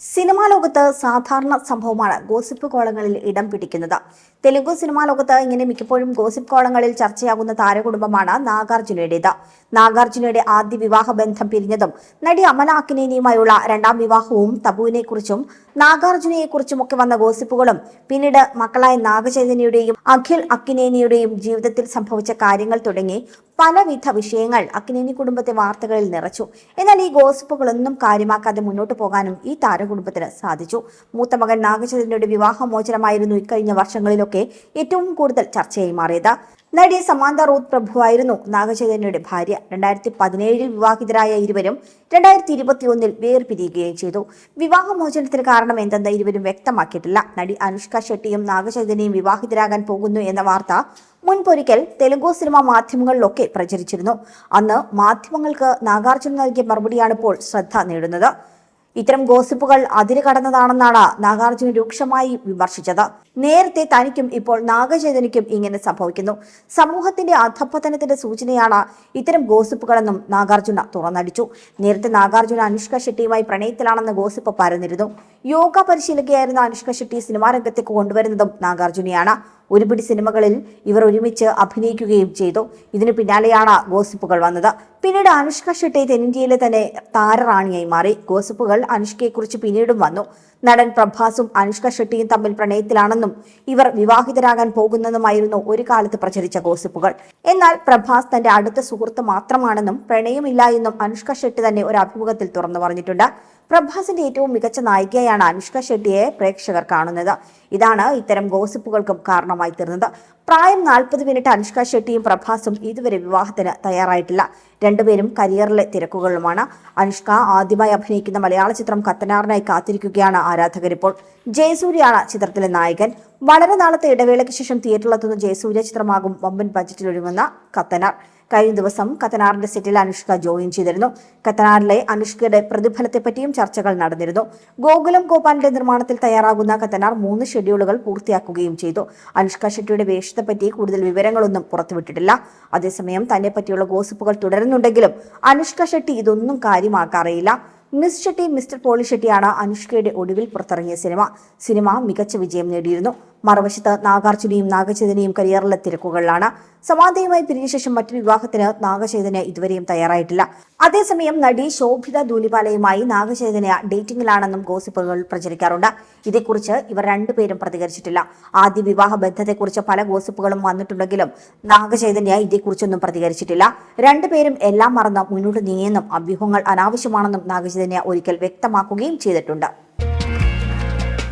Cinema ലോകത്ത് സാധാരണ സംഭവമാണ് ഗോസിപ്പ് കോളങ്ങളിൽ ഇടം പിടിക്കുന്നത്. തെലുങ്ക് സിനിമാ ലോകത്ത് ഇങ്ങനെ മിക്കപ്പോഴും ഗോസിപ്പ് കോളങ്ങളിൽ ചർച്ചയാകുന്ന താരകുടുംബമാണ് നാഗാർജുനയുടേത്. നാഗാർജുനയുടെ ആദ്യ വിവാഹ ബന്ധം പിരിഞ്ഞതും നടി അമല അക്കിനേനിയുമായുള്ള രണ്ടാം വിവാഹവും തബുവിനെ കുറിച്ചും നാഗാർജുനയെ വന്ന ഗോസിപ്പുകളും പിന്നീട് മക്കളായ നാഗചൈതന്യയുടെയും അഖിൽ അക്കിനേനിയുടെയും ജീവിതത്തിൽ സംഭവിച്ച കാര്യങ്ങൾ തുടങ്ങി പലവിധ വിഷയങ്ങൾ അക്കിനേനി കുടുംബത്തെ വാർത്തകളിൽ നിറച്ചു. എന്നാൽ ഈ ഗോസിപ്പുകളൊന്നും കാര്യമാക്കാതെ മുന്നോട്ട് പോകാനും ഈ താരകുടുംബത്തിന് സാധിച്ചു. മൂത്ത മകൻ നാഗചന്ദ്രന്റെ വിവാഹമോചനമായിരുന്നു ഇക്കഴിഞ്ഞ വർഷങ്ങളിലൊക്കെ ഏറ്റവും കൂടുതൽ ചർച്ചയായി മാറിയത്. നടി സമാന്ത റൂത്ത് പ്രഭുവായിരുന്നു നാഗചൈതന്യയുടെ ഭാര്യ. രണ്ടായിരത്തി പതിനേഴിൽ വിവാഹിതരായ ഇരുവരും രണ്ടായിരത്തി ഇരുപത്തിയൊന്നിൽ വേർപിരിയുകയും ചെയ്തു. വിവാഹമോചനത്തിന് കാരണം എന്തെന്ന് ഇരുവരും വ്യക്തമാക്കിയിട്ടില്ല. നടി അനുഷ്ക ഷെട്ടിയും നാഗചൈതന്യയും വിവാഹിതരാകാൻ പോകുന്നു എന്ന വാർത്ത മുൻപൊരിക്കൽ തെലുങ്കു സിനിമാ മാധ്യമങ്ങളിലൊക്കെ പ്രചരിച്ചിരുന്നു. അന്ന് മാധ്യമങ്ങൾക്ക് നാഗാർജുന നൽകിയ മറുപടിയാണ് ഇപ്പോൾ ശ്രദ്ധ നേടുന്നത്. ഇത്തരം ഗോസിപ്പുകൾ അതിര് കടന്നതാണെന്നാണ് നാഗാർജുന രൂക്ഷമായി വിമർശിച്ചത്. നേരത്തെ തനിക്കും ഇപ്പോൾ നാഗചൈതന്യക്കും ഇങ്ങനെ സംഭവിക്കുന്നു. സമൂഹത്തിന്റെ അധപ്പതനത്തിന്റെ സൂചനയാണ് ഇത്തരം ഗോസിപ്പുകളെന്നും നാഗാർജുന തുറന്നടിച്ചു. നേരത്തെ നാഗാർജുന അനുഷ്ക ഷെട്ടിയുമായി പ്രണയത്തിലാണെന്ന ഗോസിപ്പ് പരന്നിരുന്നു. യോഗ പരിശീലകയായിരുന്ന അനുഷ്ക ഷെട്ടി സിനിമാ രംഗത്തേക്ക് കൊണ്ടുവരുന്നതും നാഗാർജുനയാണ്. ഒരുപിടി സിനിമകളിൽ ഇവർ ഒരുമിച്ച് അഭിനയിക്കുകയും ചെയ്തു. ഇതിനു പിന്നാലെയാണ് ഗോസിപ്പുകൾ വന്നത്. പിന്നീട് അനുഷ്ക ഷെട്ടി തെന്നിന്ത്യയിലെ തന്നെ താരറാണിയായി മാറി. ഗോസിപ്പുകൾ അനുഷ്കയെക്കുറിച്ച് പിന്നീടും വന്നു. നടൻ പ്രഭാസും അനുഷ്ക ഷെട്ടിയും തമ്മിൽ പ്രണയത്തിലാണെന്നും ഇവർ വിവാഹിതരാകാൻ പോകുന്നതുമായിരുന്നു ഒരു കാലത്ത് പ്രചരിച്ച ഗോസിപ്പുകൾ. എന്നാൽ പ്രഭാസ് തന്റെ അടുത്ത സുഹൃത്ത് മാത്രമാണെന്നും പ്രണയമില്ല എന്നും അനുഷ്ക ഷെട്ടി തന്നെ ഒരു അഭിമുഖത്തിൽ തുറന്നു പറഞ്ഞിട്ടുണ്ട്. പ്രഭാസിന്റെ ഏറ്റവും മികച്ച നായികയാണ് അനുഷ്ക ഷെട്ടിയെ പ്രേക്ഷകർ കാണുന്നത്. ഇതാണ് ഇത്തരം ഗോസിപ്പുകൾക്കും കാരണമായി തീർന്നത്. പ്രായം നാൽപ്പത് മിനിറ്റ് അനുഷ്ക ഷെട്ടിയും പ്രഭാസും ഇതുവരെ വിവാഹത്തിന് തയ്യാറായിട്ടില്ല. രണ്ടുപേരും കരിയറിലെ തിരക്കുകളുമാണ് അനുഷ്ക ആദ്യമായി അഭിനയിക്കുന്ന മലയാള ചിത്രം കത്തനാറിനായി കാത്തിരിക്കുകയാണ് ആരാധകരിപ്പോൾ ജയസൂര്യയാണ് ചിത്രത്തിലെ നായകൻ. വളരെ നാളത്തെ ഇടവേളയ്ക്ക് ശേഷം തിയേറ്ററിലെത്തുന്ന ജയസൂര്യ ചിത്രമാകും വമ്പൻ ബജറ്റിൽ ഒരുങ്ങുന്ന കത്തനാർ. കഴിഞ്ഞ ദിവസം കത്തനാറിന്റെ സെറ്റിൽ അനുഷ്ക ജോയിൻ ചെയ്തിരുന്നു. കത്തനാറിലെ അനുഷ്കയുടെ പ്രതിഫലത്തെപ്പറ്റിയും ചർച്ചകൾ നടന്നിരുന്നു. ഗോകുലം ഗോപാലിന്റെ നിർമ്മാണത്തിൽ തയ്യാറാകുന്ന കത്തനാർ മൂന്ന് ഷെഡ്യൂളുകൾ പൂർത്തിയാക്കുകയും ചെയ്തു. അനുഷ്ക ഷെട്ടിയുടെ വേഷത്തെപ്പറ്റി കൂടുതൽ വിവരങ്ങളൊന്നും പുറത്തുവിട്ടിട്ടില്ല. അതേസമയം തന്നെ പറ്റിയുള്ള ഗോസിപ്പുകൾ തുടരുന്നുണ്ടെങ്കിലും അനുഷ്ക ഷെട്ടി ഇതൊന്നും കാര്യമാക്കാറിയില്ല. മിസ് ഷെട്ടി മിസ്റ്റർ പോളി ഷെട്ടിയാണ് അനുഷ്കയുടെ ഒടുവിൽ പുറത്തിറങ്ങിയ സിനിമ സിനിമ മികച്ച വിജയം നേടിയിരുന്നു. മറുവശത്ത് നാഗാർജുനയും നാഗചേതനയും കരിയറിലെ തിരക്കുകളിലാണ്. സമാന്തയുമായി പിരിഞ്ഞ ശേഷം മറ്റൊരു വിവാഹത്തിന് നാഗചൈതന്യ ഇതുവരെയും തയ്യാറായിട്ടില്ല. അതേസമയം നടി ശോഭിത ധൂലിപാലയുമായി നാഗചൈതന്യ ഡേറ്റിംഗിലാണെന്നും ഗോസിപ്പുകൾ പ്രചരിക്കാറുണ്ട്. ഇതേക്കുറിച്ച് ഇവർ രണ്ടുപേരും പ്രതികരിച്ചിട്ടില്ല. ആദ്യ വിവാഹ ബന്ധത്തെക്കുറിച്ച് പല ഗോസിപ്പുകളും വന്നിട്ടുണ്ടെങ്കിലും നാഗചൈതന്യ ഇതേക്കുറിച്ചൊന്നും പ്രതികരിച്ചിട്ടില്ല. രണ്ടുപേരും എല്ലാം മറന്ന് മുന്നോട്ട് നീങ്ങിയെന്നും അഭ്യൂഹങ്ങൾ അനാവശ്യമാണെന്നും നാഗചൈതന്യ ഒരിക്കൽ വ്യക്തമാക്കുകയും ചെയ്തിട്ടുണ്ട്.